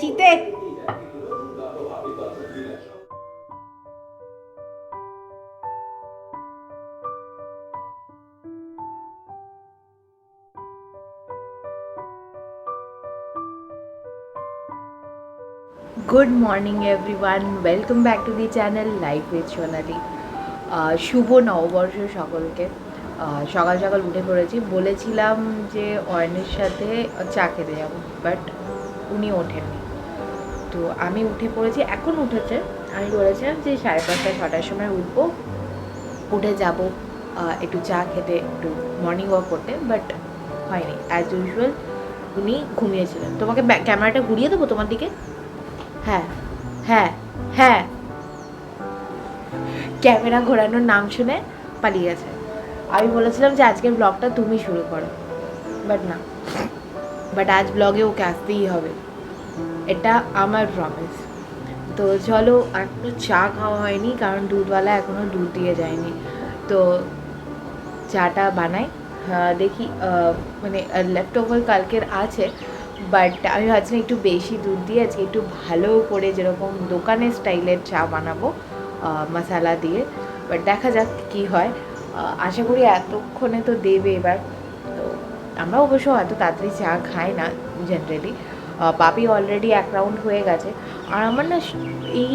চিতে good morning everyone welcome back to the channel life with Sonali শুভ নববর্ষ সকলকে। আহ, সকাল সকাল উঠে পড়েছি। বলেছিলাম যে অয়নের সাথে চা খেতে যাব বাট উনি ওঠেননি। তো আমি উঠে পড়েছি, এখন উঠেছে। আমি বলেছিলাম যে সাড়ে পাঁচটা ছটার সময় উঠবো। উঠে যাব একটু চা খেতে, একটু মর্নিং ওয়াক করতে বাট হয়নি। অ্যাজ ইউজুয়াল উনি ঘুমিয়েছিলেন। তোমাকে ক্যামেরাটা ঘুরিয়ে দেবো তোমার দিকে? হ্যাঁ হ্যাঁ হ্যাঁ। ক্যামেরা ঘোরানোর নাম শুনে পালিয়ে গেছে। আমি বলেছিলাম যে আজকের ব্লগটা তুমি শুরু করো বাট না। বাট আজ ব্লগে ওকে আসতেই হবে। এটা আমার প্রমিস তো চলো, এখনও চা খাওয়া হয়নি, কারণ দুধওয়ালা এখনও দুধ দিয়ে যায়নি। তো চাটা বানাই। দেখি মানে লেফট ওভার কালকের আছে বাট আমি ভাবছিলাম একটু বেশি দুধ দিয়ে আজকে একটু ভালো করে যেরকম দোকানের স্টাইলের চা বানাবো মশালা দিয়ে। বাট দেখা যাক কি হয়। আশা করি এতক্ষণে তো দেবে এবার। তো আমরা অবশ্য এত তাড়াতাড়ি চা খাই না জেনারেলি পাপি অলরেডি এক রাউন্ড হয়ে গেছে। আর আমার না এই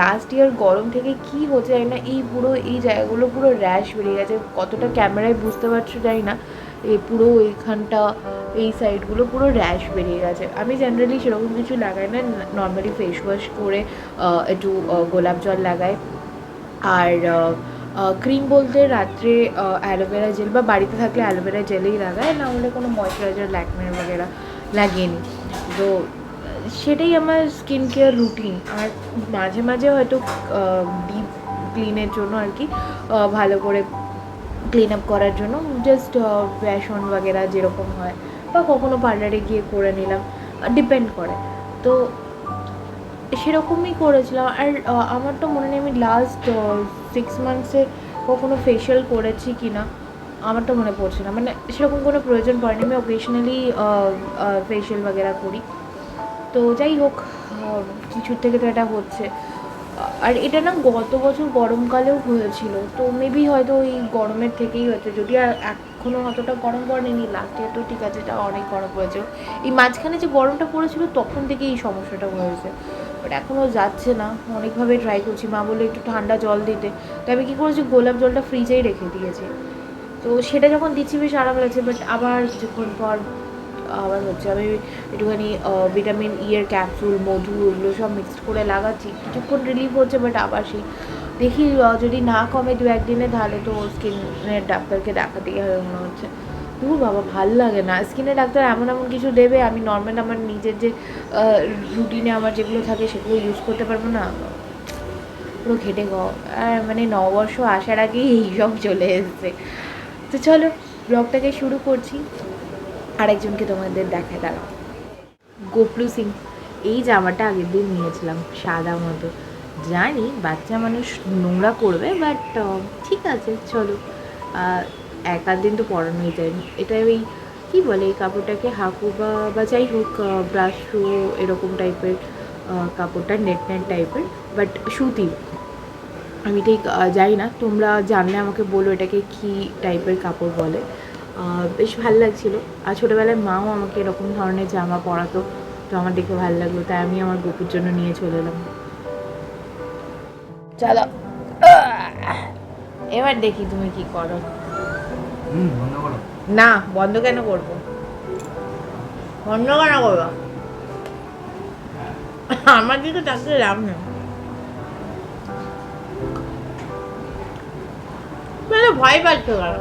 লাস্ট ইয়ার গরম থেকে কি হচ্ছে জানি না, এই পুরো, এই জায়গাগুলো পুরো র্যাশ বেরিয়ে গেছে। কতটা ক্যামেরায় বুঝতে পারছ জানি না। এই পুরো এইখানটা, এই সাইডগুলো পুরো র্যাশ বেরিয়ে গেছে। আমি জেনারেলি সেরকম কিছু লাগাই না নর্মালি ফেস ওয়াশ করে একটু গোলাপ জল লাগাই। আর ক্রিম বলতে রাত্রে অ্যালোভেরা জেল বা বাড়িতে থাকলে অ্যালোভেরা জেলেই লাগায় না হলে কোনো ময়শ্চারাইজার ল্যাকমের বগেরা লাগিয়ে নিই তো, সেটাই আমার স্কিন কেয়ার রুটিন আর মাঝে মাঝে হয়তো ডিপ ক্লিনের জন্য আর কি ভালো করে ক্লিন আপ করার জন্য জাস্ট ফ্যাশন বগেরা যেরকম হয়, বা কখনো পার্লারে গিয়ে করে নিলাম ডিপেন্ড করে। তো, সেরকমই করেছিলাম। আর আমার তো মনে নেই আমি লাস্ট সিক্স মান্থসে কখনো ফেশিয়াল করেছি কি না আমার তো মনে পড়ছে না। মানে সেরকম কোনো প্রয়োজন পড়েনি। আমি অকেশনালি ফেশিয়াল বগেরা করি। তো যাই হোক কিছুর থেকে তো এটা হচ্ছে। আর এটা না গত বছর গরমকালেও হয়েছিল। তো মেবি হয়তো ওই গরমের থেকেই হয়েছে। যদি এখনও অতটা গরম পড়েনি লাস্ট ইয়ার তো ঠিক আছে, এটা অনেক গরম পড়েছে এই মাঝখানে যে গরমটা পড়েছিল, তখন থেকে এই সমস্যাটা হয়েছে। বাট এখনও যাচ্ছে না। অনেকভাবে ট্রাই করছি। মা বলে একটু ঠান্ডা জল দিতে। তো আমি কী করেছি, গোলাপ জলটা ফ্রিজেই রেখে দিয়েছি। তো সেটা যখন দিচ্ছি বেশ আরাম লাগছে বাট আবার কিছুক্ষণ পর, আবার হচ্ছে আমি একটুখানি ভিটামিন ই এর ক্যাপসুল মধু এগুলো সব মিক্সড করে লাগাচ্ছি। কিছুক্ষণ রিলিফ হচ্ছে বাট আবার সেই, দেখি যদি না কমে দু একদিনে তাহলে তো স্কিনের ডাক্তারকে দেখাতেই হবে মনে হচ্ছে। দূর বাবা, ভালো লাগে না। স্কিনের ডাক্তার এমন এমন কিছু দেবে, আমি নর্মাল আমার নিজের যে রুটিনে আমার যেগুলো থাকে, সেগুলো ইউজ করতে পারব না? পুরো ঘেটে গ মানে নববর্ষ আসার আগেই এইসব চলে এসছে। তো চলো, ব্লগটাকে শুরু করছি। আরেকজনকে তোমাদের দেখায় দাঁড়াও গোপলু সিং, এই জামাটা আগের দিন নিয়েছিলাম, সাদা মতো। জানি বাচ্চা মানুষ নোংরা করবে বাট ঠিক আছে, চলো। এক আধ দিন তো পরানোই যায়নি এটা ওই, কী বলে এই কাপড়টাকে হাকুবা বা বা যাই হোক ব্রাশ এরকম টাইপের কাপড়টা নেট নেট টাইপের বাট সুতি। আমি ঠিক জানি না। তোমরা জানলে আমাকে বলো এটাকে কী টাইপের কাপড় বলে। বেশ ভালো লাগছিল। আর ছোটোবেলায় মাও আমাকে এরকম ধরনের জামা পরাতো তো আমার দেখে ভালো লাগল। তাই আমি আমার গপুর জন্য নিয়ে চলে এলাম। চলো। এবার দেখি তুমি কি করো। না বন্ধ কেন করব? বন্ধ কেন করব? আমার দিকে তাকে লাভ নেই। ভয় পাচ্ছ কেন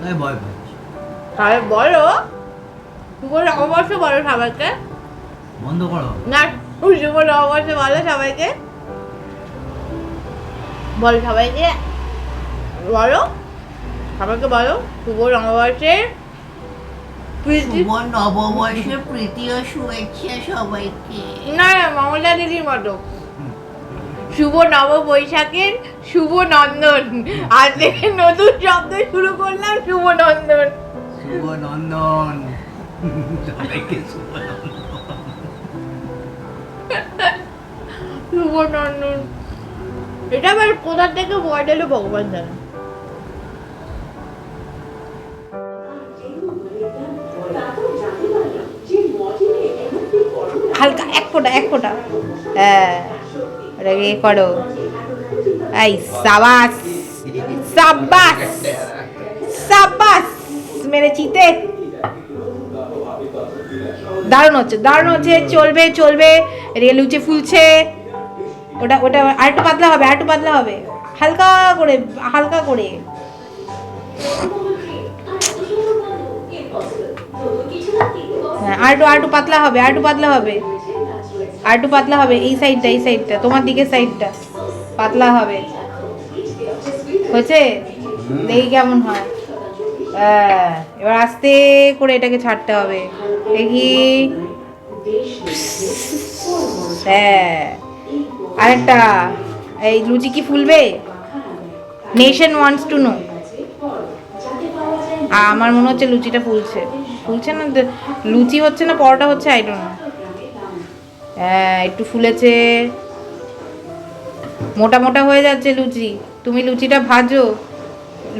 তাই ভয় পাচ্ছি? তাহলে বলো শুভ নববর্ষ বলো সবাইকে। বন্ধ করো। না শুভ নববর্ষ বলো সবাইকে। বলো সবাইকে বলো সবাইকে বলো শুভ নববর্ষের প্রীতি শুভ প্রীতি ও শুভেচ্ছা সবাইকে। না না মমতা দিদির মতো। শুভ নব বৈশাখের শুভ নন্দন আজ থেকে নতুন শব্দ শুরু করলাম শুভ নন্দন শুভ নন্দন সবাইকে শুভ শুভনন্দন। এটা আবার কোথা থেকে ভয় এলো ভগবান জানে। হালকা এক ফোঁটা এক ফোঁটা। হ্যাঁ ওটা ইয়ে করো। এই, সাবাস। সাবাস। সাবাস। মেরে চিতে দারুণ হচ্ছে দারুণ হচ্ছে, চলবে চলবে। এদিকে লুচি ফুলছে। ওটা ওটা আর একটু পাতলা হবে, আর একটু পাতলা হবে। হালকা করে হালকা করে। হ্যাঁ আর একটু আর একটু পাতলা হবে, আর একটু পাতলা হবে। আর একটু পাতলা হবে এই সাইডটা এই সাইডটা তোমার দিকের সাইডটা পাতলা হবে। হয়েছে? দেখি কেমন হয়। হ্যাঁ এবার আস্তে করে এটাকে ছাড়তে হবে। দেখি। হ্যাঁ। আরেকটা। এই লুচি কি ফুলবে? নেশন ওয়ান্টস টু নো আমার মনে হচ্ছে লুচিটা ফুলছে। ফুলছে না? লুচি হচ্ছে না পরোটা হচ্ছে আই ডোন্ট নো হ্যাঁ একটু ফুলেছে। মোটা মোটা হয়ে যাচ্ছে লুচি। তুমি লুচিটা ভাজো।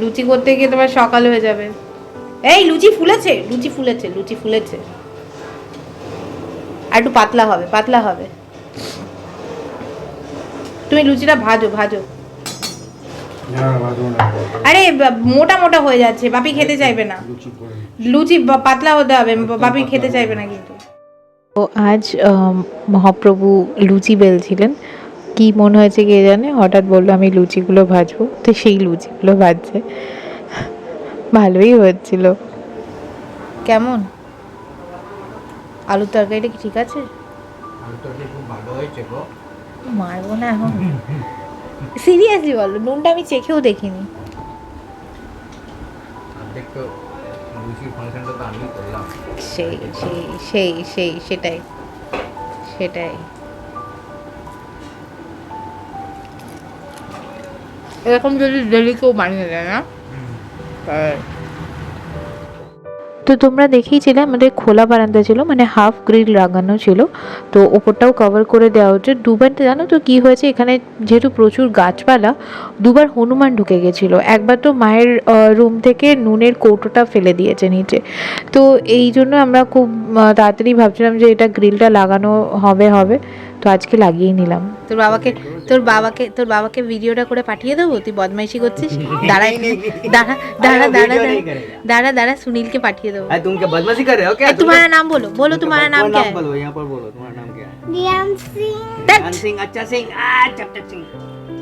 লুচি করতে গিয়ে তোমার সকাল হয়ে যাবে। এই লুচি ফুলেছে লুচি ফুলেছে লুচি ফুলেছে। আর একটু পাতলা হবে পাতলা হবে। তুমি লুচিটা ভাজো ভাজো। আরে মোটা মোটা হয়ে যাচ্ছে বাপি খেতে চাইবে না। লুচি পাতলা হতে হবে বাপি খেতে চাইবে না কিন্তু। তো আজ মহাপ্রভু লুচি বেলছিলেন। কি মনে হয়েছে কে জানে? হঠাৎ বলল আমি লুচিগুলো ভাজবো। তো সেই লুচিগুলো ভাজছে। ভালোই হচ্ছিল। কেমন? আলুর তরকারিটা কি ঠিক আছে? খুব ভালো হয়েছে গো। মারবো না এখন। সিরিয়াসলি বলো নুনটা আমি চেখেও দেখিনি। সেই সেই সেই সেই সেটাই। সেটাই। এরকম যদি ডেলি কেউ বানিয়ে দেয় না তো তোমরা দেখেইছিলে আমাদের খোলা বারান্দা ছিল মানে হাফ গ্রিল লাগানো ছিল। তো ওপরটাও কভার করে দেওয়া হচ্ছে। দুবার জানো তো কি হয়েছে? এখানে যেহেতু প্রচুর গাছপালা, দুবার হনুমান ঢুকে গেছিল। একবার তো মায়ের রুম থেকে নুনের কৌটোটা ফেলে দিয়েছে নিচে। তো এই জন্য আমরা খুব তাড়াতাড়ি ভাবছিলাম যে এটা গ্রিলটা লাগানো হবে হবে। তো আজকে লাগিয়েই নিলাম তোর বাবাকে তোর বাবাকে তোর বাবাকে ভিডিওটা করে পাঠিয়ে দেবো তুই বদমাইশি করছিস দাঁড়া এখানে, দাঁড়া দাঁড়া দাঁড়া দাঁড়া दादा दादा सुनील के पाठिए दो अरे तुम क्या बदमाशी कर रहे हो क्या ए, तुम्हारा नाम बोलो बोलो तुम्हारा नाम क्या है बोलो यहाँ पर बोलो तुम्हारा नाम क्या है রিয়ান সিং ধ্যাৎ, ध्यान सिंह अच्छा सिंह आ चप चप सिंह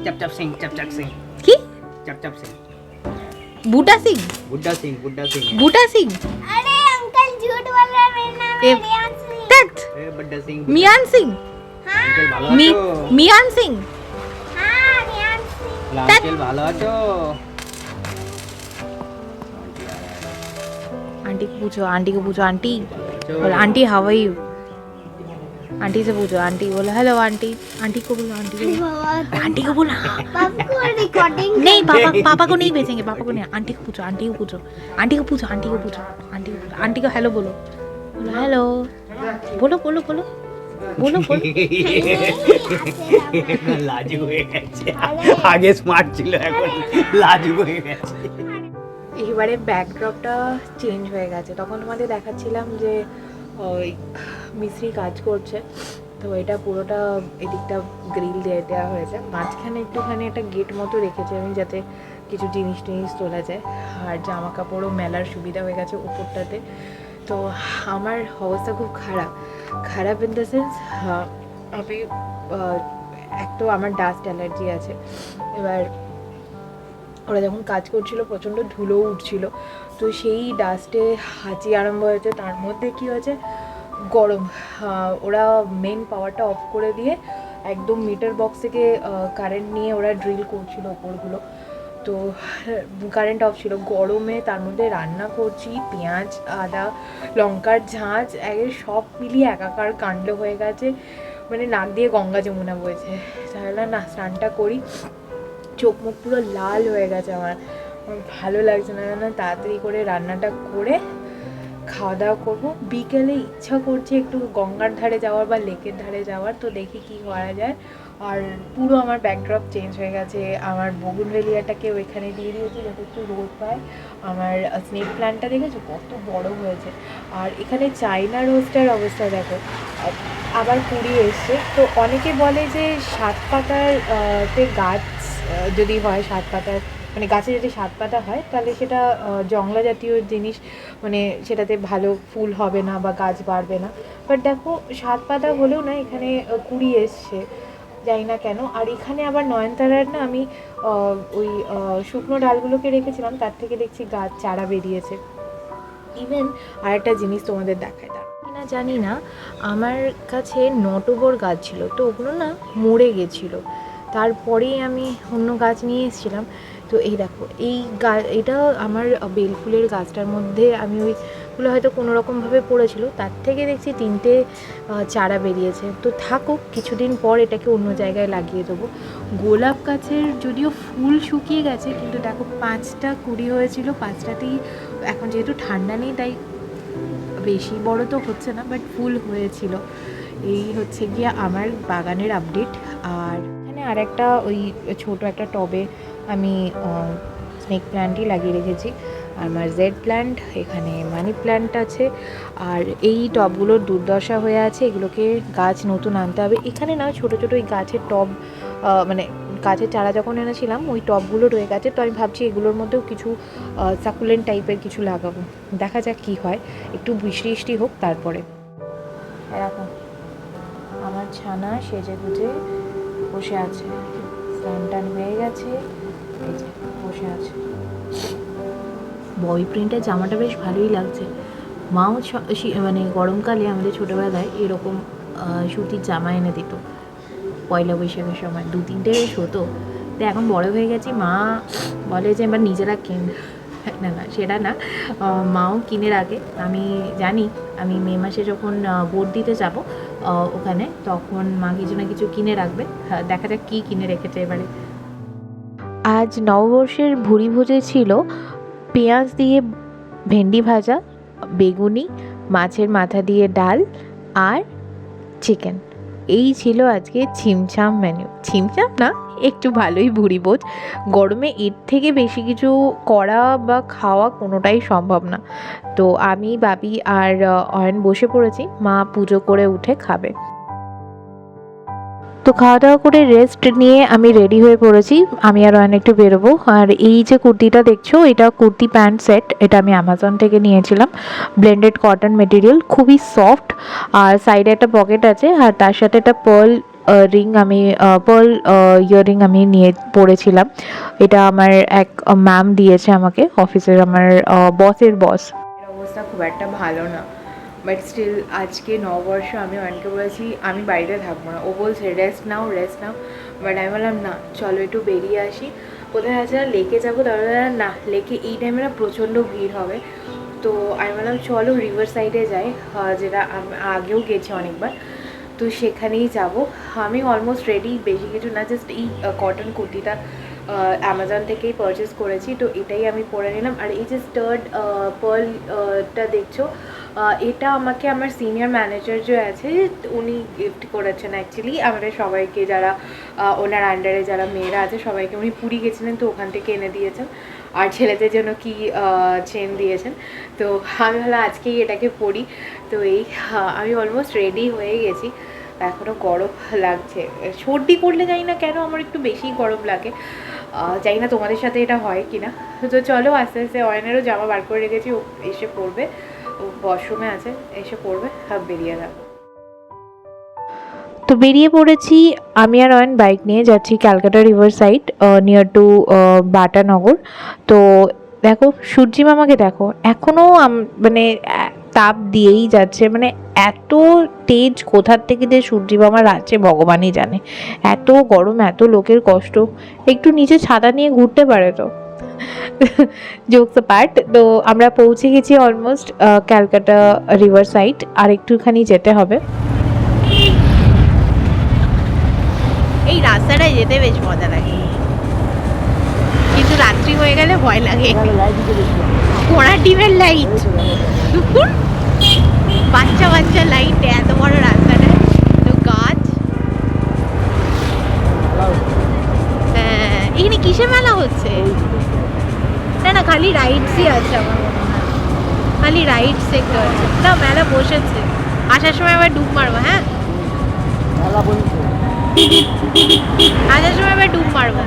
चप चप सिंह चप चप सिंह কি चप चप सिंह बूटा सिंह बुड्ढा सिंह बुड्ढा सिंह बूटा सिंह अरे अंकल झूठ बोल रहा है मेरा नाम ए, है रियान सिंह ধ্যাৎ, ए बुड्ढा सिंह मियान सिंह अंकल ভালো মি আছো মিয়ান সিং हाँ रियान सिंह আঙ্কেল ভালো আছো आंटी को पूछो आंटी को पूछो आंटी बोलो aunty how are you aunty से पूछो आंटी बोलो हेलो आंटी आंटी को बोलो आंटी को बोलो आंटी को बोलो हाँ। आपको रिकॉर्डिंग नहीं पापा पापा को नहीं भेजेंगे पापा को नहीं आंटी को पूछो आंटी को पूछो आंटी को पूछो आंटी को पूछो आंटी को पूछो आंटी को हेलो बोलो बोलो हेलो बोलो बोलो बोलो লাজু হয়ে গেছে। আগে স্মার্ট ছিল এখন লাজু হয়ে গেছে। এবারে ব্যাকড্রপটা চেঞ্জ হয়ে গেছে। তখন তোমাদের দেখাচ্ছিলাম যে ওই মিস্ত্রি কাজ করছে। তো এটা পুরোটা এদিকটা গ্রিল দিয়ে দেওয়া হয়েছে। মাঝখানে একটুখানি একটা গেট মতো রেখেছি আমি যাতে কিছু জিনিস টিনিস তোলা যায়। আর জামা কাপড়ও মেলার সুবিধা হয়ে গেছে উপরটাতে। তো আমার অবস্থা খুব খারাপ। খারাপ ইন দ্য সেন্স আমি এক তো আমার ডাস্ট অ্যালার্জি আছে। এবার ওরা যখন কাজ করছিল, প্রচণ্ড ধুলো উঠছিল, তো সেই ডাস্টে হাঁচি আরম্ভ হয়েছে। তার মধ্যে কি হয়েছে? গরম। ওরা মেন পাওয়ারটা অফ করে দিয়ে একদম মিটার বক্স থেকে কারেন্ট নিয়ে ওরা ড্রিল করছিল ওপরগুলো। তো কারেন্ট অফ ছিল গরমে, তার মধ্যে রান্না করছি, পেঁয়াজ, আদা, লঙ্কার ঝাঁজ, একে সব মিলিয়ে একাকার কাণ্ড হয়ে গেছে। মানে নাক দিয়ে গঙ্গা যমুনা বয়েছে তাহলে না, স্নানটা করি। চোখ মুখ পুরো লাল হয়ে গেছে আমার। আমার ভালো লাগছে না না, তাড়াতাড়ি করে রান্নাটা করে খাওয়া দাওয়া করব। বিকেলে ইচ্ছা করছে একটু গঙ্গার ধারে যাওয়ার বা লেকের ধারে যাওয়ার, তো দেখি কি করা যায়। আর পুরো আমার ব্যাকড্রপ চেঞ্জ হয়ে গেছে। আমার বগুনভেলিয়াটাকে ওইখানে দিয়ে দিয়েছি যাতে একটু রোদ পায়। আমার স্নেক প্ল্যান্টটা দেখেছ? কত বড় হয়েছে। আর এখানে চাইনা রোজটার অবস্থা দেখো। আবার কুড়ি এসছে। তো অনেকে বলে যে সাত পাতার তে গাছ যদি হয় সাত পাতার মানে গাছে যদি সাত পাতা হয়, তাহলে সেটা জংলা জাতীয় জিনিস মানে সেটাতে ভালো ফুল হবে না বা গাছ বাড়বে না। বাট দেখো, সাত পাতা হলেও না এখানে কুড়ি এসছে। জানি না কেন। আর এখানে আবার নয়নতারার না আমি ওই শুকনো ডালগুলোকে রেখেছিলাম, তার থেকে দেখছি গাছ চারা বেরিয়েছে। ইভেন আর একটা জিনিস তোমাদের দেখায় দাঁড়াও কিনা জানি না, আমার কাছে নটবর গাছ ছিল, তো ওগুলো না মরে গেছিল। তারপরেই আমি অন্য গাছ নিয়ে এসেছিলাম। তো এই দেখো, এই গা, এটা আমার বেলফুলের গাছটার মধ্যে আমি ওইগুলো হয়তো কোনো রকমভাবে পড়েছিল, তার থেকে দেখছি তিনটে চারা বেরিয়েছে। তো থাকুক, কিছুদিন পর এটাকে অন্য জায়গায় লাগিয়ে দেবো। গোলাপ গাছের যদিও ফুল শুকিয়ে গেছে, কিন্তু দেখো পাঁচটা কুড়ি হয়েছিল, পাঁচটাতেই এখন যেহেতু ঠান্ডা নেই, তাই বেশি বড় তো হচ্ছে না বাট ফুল হয়েছিল। এই হচ্ছে গিয়ে আমার বাগানের আপডেট আর এখানে আর একটা ওই ছোট একটা টবে আমি স্নেক প্ল্যান্টই লাগিয়ে রেখেছি। আমার জেড প্ল্যান্ট এখানে মানি প্ল্যান্ট আছে। আর এই টবগুলোর দুর্দশা হয়ে আছে, এগুলোকে গাছ নতুন আনতে হবে। এখানে না, ছোটো ছোটো ওই গাছের টব মানে গাছের চারা যখন এনেছিলাম, ওই টবগুলো রয়ে গেছে। তো আমি ভাবছি এগুলোর মধ্যেও কিছু সাকুলেন্ট টাইপের কিছু লাগাবো। দেখা যাক কি হয়। একটু বৃষ্টি হোক, তারপরে। এরকম আমার ছানা সেজে গুজে বসে আছে। স্নান টান হয়ে গেছে। বসে আছে। বয় প্রিন্টের জামাটা বেশ ভালোই লাগছে। মাও মানে গরমকালে আমাদের ছোটোবেলায় এরকম সুতির জামা এনে দিত। পয়লা বৈশাখের সময়। দু তিনটে বেশ হতো তো এখন বড় হয়ে গেছি মা বলে যে এবার নিজেরা কেন না না সেটা না। মাও কিনে রাখে আমি জানি আমি মে মাসে যখন ভোট দিতে যাব ওখানে তখন মা কিছু না কিছু কিনে রাখবে। হ্যাঁ, দেখা যাক কী কিনে রেখেছে এবারে। আজ নববর্ষের ভুড়ি ভোজে ছিল পেঁয়াজ দিয়ে ভেন্ডি ভাজা, বেগুনি, মাছের মাথা দিয়ে ডাল আর চিকেন এই ছিল আজকে ছিমছাম মেনু ছিমছাম না, একটু ভালোই ভুড়ি ভোজ গরমে এর থেকে বেশি কিছু করা বা খাওয়া কোনোটাই সম্ভব না। তো আমি, বাবি আর অয়ন বসে পড়েছি। মা পুজো করে উঠে খাবে। তো খাওয়া দাওয়া করে রেস্ট নিয়ে আমি রেডি হয়ে পড়েছি। আমি আর অয়ন একটু বেরোবো। আর এই যে কুর্তিটা দেখছ, এটা কুর্তি প্যান্ট সেট এটা আমি অ্যামাজন থেকে নিয়েছিলাম। ব্লেন্ডেড কটন মেটেরিয়াল খুবই সফট আর সাইডে একটা পকেট আছে, আর তার সাথে একটা পার্ল রিং আমি পার্ল ইয়াররিং আমি নিয়ে পড়েছিলাম। এটা আমার এক ম্যাম দিয়েছে আমাকে অফিসের আমার বসের বস অবস্থা খুব একটা ভালো না। বাট স্টিল আজকে নববর্ষ আমি অনেকে বলেছি, আমি বাড়িতে থাকব না। ও বলছে রেস্ট নাও রেস্ট নাও। বাট আমি বললাম, না, চলো একটু বেরিয়ে আসি। কোথায় আছে লেকে যাব? তাহলে না, লেকে এই টাইমে না প্রচণ্ড ভিড় হবে। তো আমি বললাম, চলো রিভার সাইডে যাই যেটা আগেও গেছি অনেকবার। তো সেখানেই যাব। আমি অলমোস্ট রেডি বেশি কিছু না জাস্ট এই কটন কুর্তিটা অ্যামাজন থেকেই পারচেস করেছি। তো এটাই আমি পরে নিলাম। আর এই যে স্টার্ট পার্লটা দেখছ এটা আমাকে আমার সিনিয়র ম্যানেজার যে আছে, উনি গিফট করেছেন অ্যাকচুয়ালি আমাদের সবাইকে যারা ওনার আন্ডারে যারা মেয়েরা আছে, সবাইকে উনি পুরী গেছিলেন, তো ওখান থেকে এনে দিয়েছেন। আর ছেলেদের জন্য কি চেন দিয়েছেন। তো আমি ভাবলাম আজকেই এটাকে পড়ি তো এই আমি অলমোস্ট রেডি হয়ে গেছি। এখনও গরম লাগছে। সর্দি করলে জানি না কেন আমার একটু বেশি গরম লাগে। জানি না তোমাদের সাথে এটা হয় কি না তো চলো আস্তে আস্তে অয়নেরও জামা বার করে রেখেছি এসে পড়বে ওয়াশরুমে আছে, এসে পড়বে আর বেরিয়ে যাবে তো বেরিয়ে পড়েছি আমি আর অয়ন বাইক নিয়ে, যাচ্ছি Calcutta river side near to Batanagar. তো দেখো, সূর্যি মামাকে দেখো এখনও মানে তাপ দিয়েই যাচ্ছে মানে এত তেজ কোথার থেকে যে সূর্যি মামার আছে, ভগবানই জানে। এত গরম, এত লোকের কষ্ট, একটু নিচে ছাতা নিয়ে ঘুরতে পারে তো। জোকস পার্ট তো আমরা পৌঁছে গেছি অলমোস্ট ক্যালকাটা রিভার সাইড আর একটুখানি যেতে হবে। এই রাস্তাটা যেতে বেশ মজা লাগে। কিন্তু রাত্রি হয়ে গেলে ভয় লাগে। ডিমের লাইট দুপুর বাচ্চা বাচ্চা লাইট এত বড় রাস্তাটা। তো গাছ। হ্যাঁ, এখানে কিসে মেলা হচ্ছে? না না খালি রাইডসই আছে আমার খালি রাইডস একটু আছে না মেলা বসেছে আসার সময় আবার ডুব মারবো হ্যাঁ আসার সময় আবার ডুব মারবো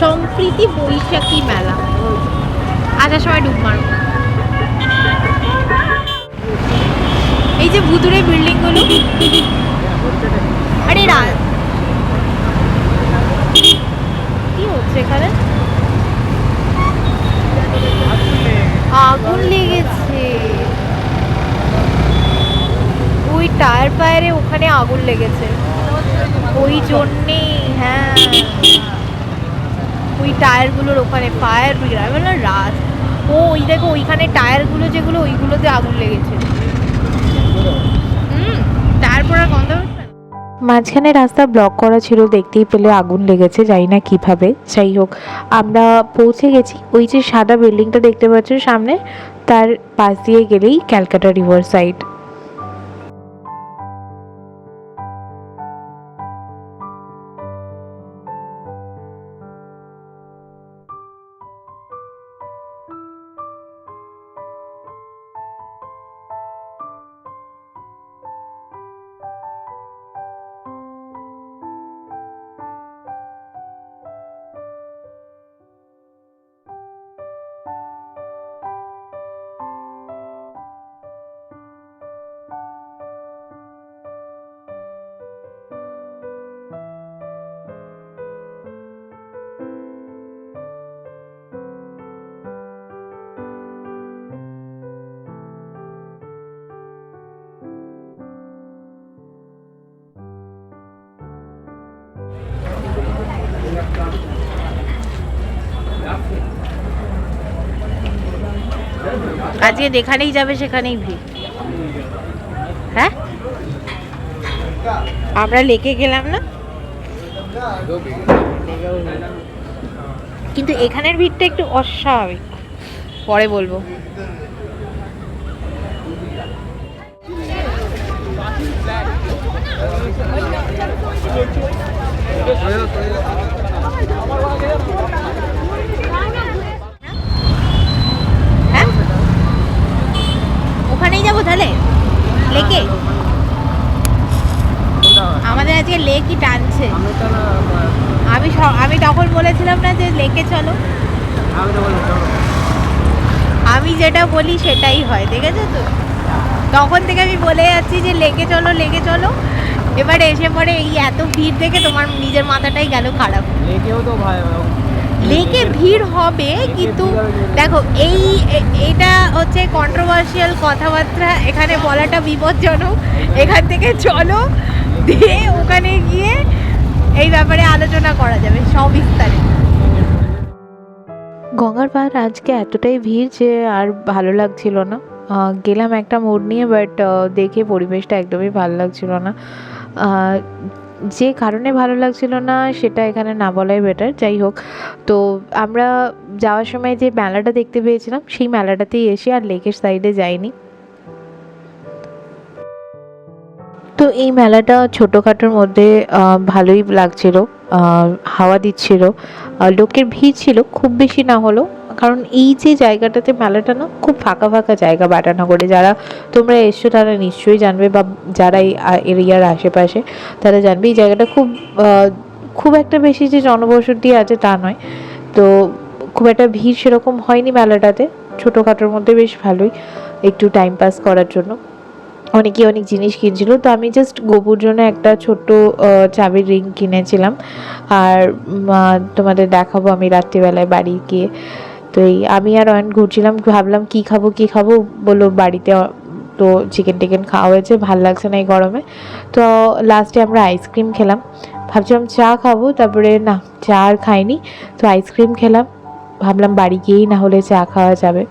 সম্প্রীতি বৈশাখী মেলা আসার সময় ডুব মারবো এই যে ভুতুরে বিল্ডিংগুলো আরে রা কি হচ্ছে এখানে ওখানে আগুন লেগেছে। ওই জন্যেই হ্যাঁ। ওই টায়ারগুলোর ওখানে ফায়ার ব্রিগেড বললাম, রাত। ও, ওই দেখো, ওইখানে টায়ারগুলো যেগুলো, ওইগুলোতে আগুন লেগেছে। হুম, তারপর আর গন্ধ মাঝখানে রাস্তা ব্লক করা ছিল, দেখতেই পেলে আগুন লেগেছে, জানি না কীভাবে। যাই হোক, আমরা পৌঁছে গেছি। ওই যে সাদা বিল্ডিংটা দেখতে পাচ্ছ সামনে, তার পাশ দিয়ে গেলেই ক্যালকাটা রিভার সাইড আজকে যেখানেই যাবে, সেখানেই ভিড়। হ্যাঁ? আমরা লেকে গেলাম না? কিন্তু এখানের ভিড়টা একটু অস্বাভাবিক। পরে বলব। হ্যাঁ যাব তাহলে? লেকে? আমাদের আজকে লেকই টানছে। আমি আমি তখন বলেছিলাম না যে লেকে চলো। আমি যেটা বলি সেটাই হয় দেখেছ তো? তখন থেকে আমি বলে যাচ্ছি যে লেকে চলো লেকে চলো। এবার এসে পরে এই এত ভিড় দেখে তোমার নিজের মাথাটাই গেল খারাপ। লেকেও তো ভাই লেকে ভিড় হবে, কিন্তু দেখো, এই এটা হচ্ছে কন্ট্রোভার্সিয়াল কথাবার্তা, এখানে বলাটা বিপজ্জনক। এখান থেকে চলো, দিয়ে ওখানে গিয়ে এই ব্যাপারে আলোচনা করা যাবে সবিস্তারে গঙ্গার পাহাড় আজকে এতটাই ভিড় যে আর ভালো লাগছিল না। গেলাম একটা মোড় নিয়ে বাট দেখে পরিবেশটা একদমই ভালো লাগছিল না। যে কারণে ভালো লাগছিল না, সেটা এখানে না বলাই বেটার যাই হোক। তো আমরা যাওয়ার সময় যে মেলাটা দেখতে পেয়েছিলাম, সেই মেলাটাতেই এসে আর লেকের সাইডে যাইনি। তো এই মেলাটা ছোটোখাটোর মধ্যে ভালোই লাগছিল হাওয়া দিচ্ছিল। লোকের ভিড় ছিল, খুব বেশি না হলো কারণ এই যে জায়গাটাতে মেলাটা না, খুব ফাঁকা ফাঁকা জায়গা বাটানগরে যারা তোমরা এসছো, তারা নিশ্চয়ই জানবে বা যারা এই এরিয়ার আশেপাশে, তারা জানবে এই জায়গাটা খুব খুব একটা বেশি যে জনবসতি আছে তা নয়। তো খুব একটা ভিড় সেরকম হয়নি মেলাটাতে। ছোটোখাটোর মধ্যে বেশ ভালোই একটু টাইম পাস করার জন্য। অনেকে অনেক জিনিস কিনছিল। তো আমি জাস্ট গোপুর জন্য একটা ছোট্ট চাবির রিং কিনেছিলাম। আর তোমাদের দেখাবো আমি রাত্রিবেলায় বাড়ি গিয়ে। তো এই আমি আর অয়ন ঘুরছিলাম, ভাবলাম কি খাব কি খাব? বলল বাড়িতে তো চিকেন টিকেন খাওয়া হয়েছে, ভালো লাগছে না এই গরমে। তো লাস্টে আমরা আইসক্রিম খেলাম। ভাবছিলাম চা খাব, তারপরে না, চা আর খাইনি। তো আইসক্রিম খেলাম। ভাবলাম বাড়ি গিয়েই না হলে চা খাওয়া যাবে।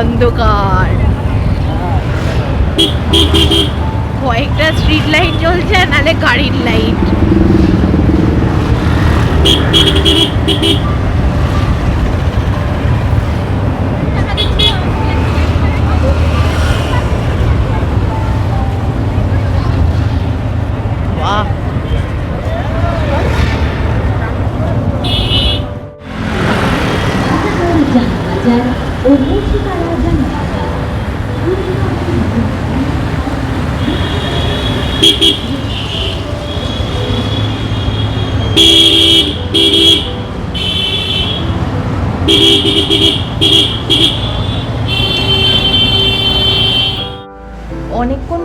অন্ধকার। কয়েকটা স্ট্রিট লাইট জ্বলছে নালে গাড়ির লাইট বাহ। অনেকক্ষণ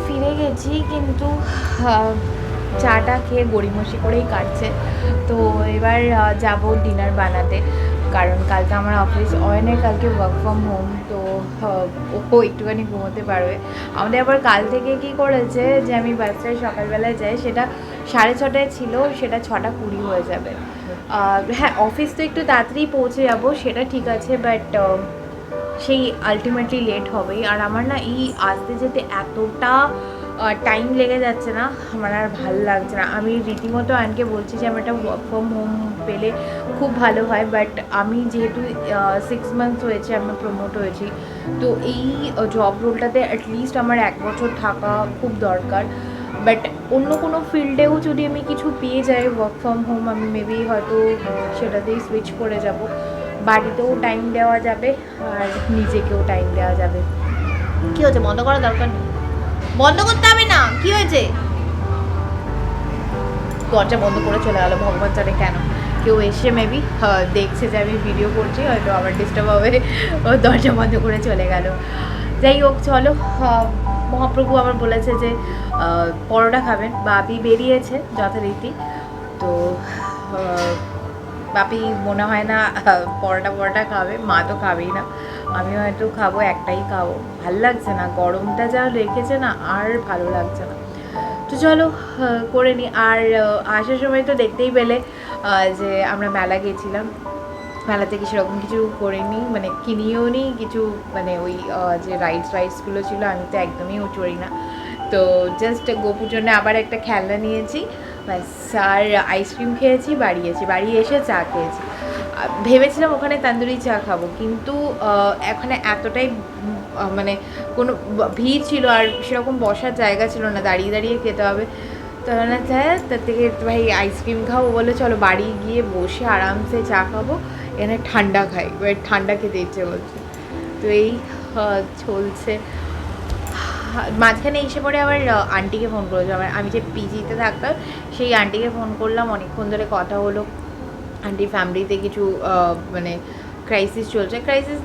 ফিরে গেছি কিন্তু চাটা খেয়ে গড়িমসি করেই কাটছে। তো এবার যাব ডিনার বানাতে। কারণ কালকে আমার অফিস অয়নের কালকে ওয়ার্ক ফ্রম হোম তো ও একটুখানি ঘুমোতে পারবে। আমাদের আবার কাল থেকে কি করেছে যে, আমি বাসটায় সকালবেলায় যাই, সেটা সাড়ে ছটায় ছিল, সেটা ছটা কুড়ি হয়ে যাবে। হ্যাঁ অফিস তো একটু তাড়াতাড়ি পৌঁছে যাব, সেটা ঠিক আছে বাট সেই আলটিমেটলি লেট হবেই। আর আমার না এই আসতে যেতে এতটা টাইম লেগে যাচ্ছে না, আমার আর ভালো লাগছে না। আমি রীতিমতো আনকে বলছি যে আমার একটা ওয়ার্ক ফ্রম হোম পেলে খুব ভালো হয় বাট আমি যেহেতু সিক্স মান্থস হয়েছে, আমি প্রমোট হয়েছি, তো এই জব রোলটাতে অ্যাটলিস্ট আমার এক বছর থাকা খুব দরকার। বাট অন্য কোনো ফিল্ডেও যদি আমি কিছু পেয়ে যাই ওয়ার্ক ফ্রম হোম আমি মেবি হয়তো সেটাতেই সুইচ করে যাব। বাড়িতেও টাইম দেওয়া যাবে, আর নিজেকেও টাইম দেওয়া যাবে। কি হচ্ছে বন্ধ করা দরকার নেই? বন্ধ করতে হবে না! কি হয়েছে? দরজা বন্ধ করে চলে গেলো, ভগবান জানে কেন। কেউ এসে মেবি দেখছে যে আমি ভিডিও করছি, হয়তো আবার ডিস্টার্ব হবে, ও দরজা বন্ধ করে চলে গেল। যাই হোক, চলো মহাপ্রভু আবার বলেছে যে পরোটা খাবেন, বাপি বেরিয়েছে যথারীতি। তো বাপি মনে হয় না পরোটা পরোটা খাবে, মা তো খাবেই না। আমি হয়তো খাব, একটাই খাব। ভালো লাগছে না, গরমটা যা রেখেছে না, আর ভালো লাগছে না। তো চলো করে নিই আর আসার সময় তো দেখতেই পেলে যে আমরা মেলা গেছিলাম মেলা থেকে সেরকম কিছু করিনি মানে কিনিও নি, কিছু মানে ওই যে রাইডস রাইডসগুলো ছিল, আমি তো একদমই ও চড়ি না। তো জাস্ট গোপুর জন্য আবার একটা খেলনা নিয়েছি, ব্যাস, আর আইসক্রিম খেয়েছি বাড়ি বাড়ি এসে চা খেয়েছি। ভেবেছিলাম ওখানে তান্দুরি চা খাব, কিন্তু এখানে এতটাই মানে কোনো ভিড় ছিল আর সেরকম বসার জায়গা ছিল না, দাঁড়িয়ে দাঁড়িয়ে খেতে হবে। তো না চায় তার থেকে ভাই আইসক্রিম খাও বলে চলো বাড়ি গিয়ে বসে আরামসে চা খাব। এখানে ঠান্ডা খাই। এবার ঠান্ডা খেতে ইচ্ছে করছে। তো এই চলছে। মাঝখানে এসে পরে আবার আন্টিকে ফোন করেছে। আমার, আমি যে পিজিতে থাকতাম, সেই আন্টিকে ফোন করলাম। অনেকক্ষণ ধরে কথা হলো। আন্টির ফ্যামিলিতে কিছু মানে ক্রাইসিস চলছে। ক্রাইসিস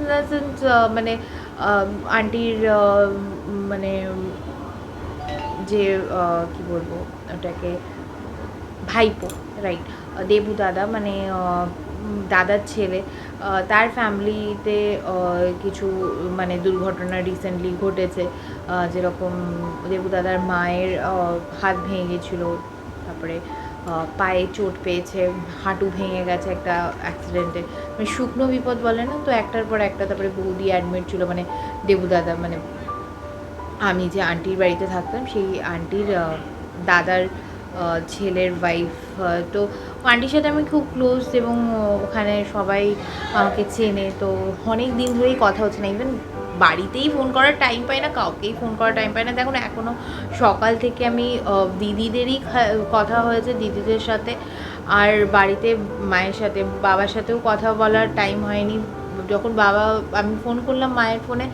মানে আন্টির মানে যে কি বলব, ওটাকে ভাইপো রাইট দেবু দাদা মানে দাদার ছেলে তার ফ্যামিলিতে কিছু মানে দুর্ঘটনা রিসেন্টলি ঘটেছে যেরকম দেবু দাদার মায়ের হাত ভেঙে গেছিল, তারপরে পায়ে চোট পেয়েছে, হাঁটু ভেঙে গেছে একটা অ্যাক্সিডেন্টে মানে শুকনো বিপদ বলে না, তো একটার পর একটা, তারপরে বৌদি অ্যাডমিট ছিল মানে দেবু দাদা মানে আমি যে আন্টির বাড়িতে থাকতাম, সেই আন্টির দাদার ছেলের ওয়াইফ তো আন্টির সাথে আমি খুব ক্লোজ এবং ওখানে সবাই আমাকে চেনে। তো অনেক দিন ধরেই কথা হচ্ছে না। ইভেন বাড়িতেই ফোন করার টাইম পাই না, কাউকেই ফোন করার টাইম পাই না। দেখুন এখনও সকাল থেকে আমি দিদিদেরই কথা হয়েছে দিদিদের সাথে। আর বাড়িতে মায়ের সাথে, বাবার সাথেও কথা বলার টাইম হয়নি। যখন বাবা, আমি ফোন করলাম মায়ের ফোনে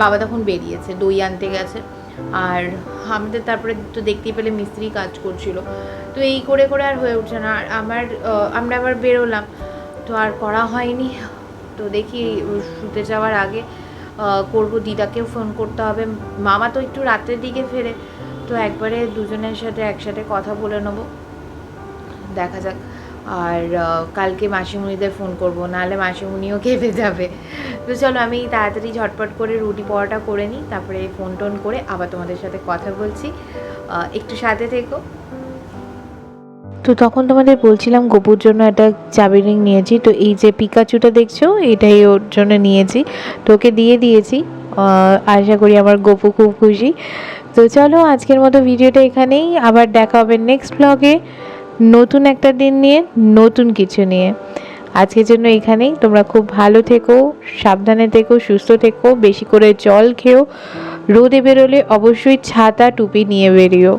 বাবা তখন বেরিয়েছে, দই আনতে গেছে। আর আমাদের তারপরে তো দেখতেই পেলে মিস্ত্রি কাজ করছিল। তো এই করে করে আর হয়ে উঠছে না। আর আমার আমরা আবার বেরোলাম। তো আর করা হয়নি। তো দেখি শুতে যাওয়ার আগে করব দিদাকেও ফোন করতে হবে। মামা তো একটু রাতের দিকে ফেরে। তো একবারে দুজনের সাথে একসাথে কথা বলে নেব। দেখা যাক। আর কালকে মাসিমণিদের ফোন করব। নাহলে মাসিমণিও কেঁপে যাবে। তো চলো আমি তাড়াতাড়ি ঝটপট করে রুটি পরোটা করে নিই, তারপরে ফোন টোন করে আবার তোমাদের সাথে কথা বলছি। একটু সাথে থেকো। তো তখন তোমাদের বলছিলাম গোপুর জন্য একটা চাবি রিং নিয়েছি, তো এই যে পিকাচুটা দেখছ, এটাই ওর জন্য নিয়েছি। তো ওকে দিয়ে দিয়েছি আশা করি আমার গোপু খুব খুশি। তো চলো আজকের মতো ভিডিওটা এখানেই, আবার দেখা হবে নেক্সট ব্লগে নতুন একটা দিন নিয়ে, নতুন কিছু নিয়ে। আজকের জন্য এখানেই। তোমরা খুব ভালো থেকো, সাবধানে থেকো, সুস্থ থেকো, বেশি করে জল খেও। রোদে বেরোলে অবশ্যই ছাতা, টুপি নিয়ে বেরিও।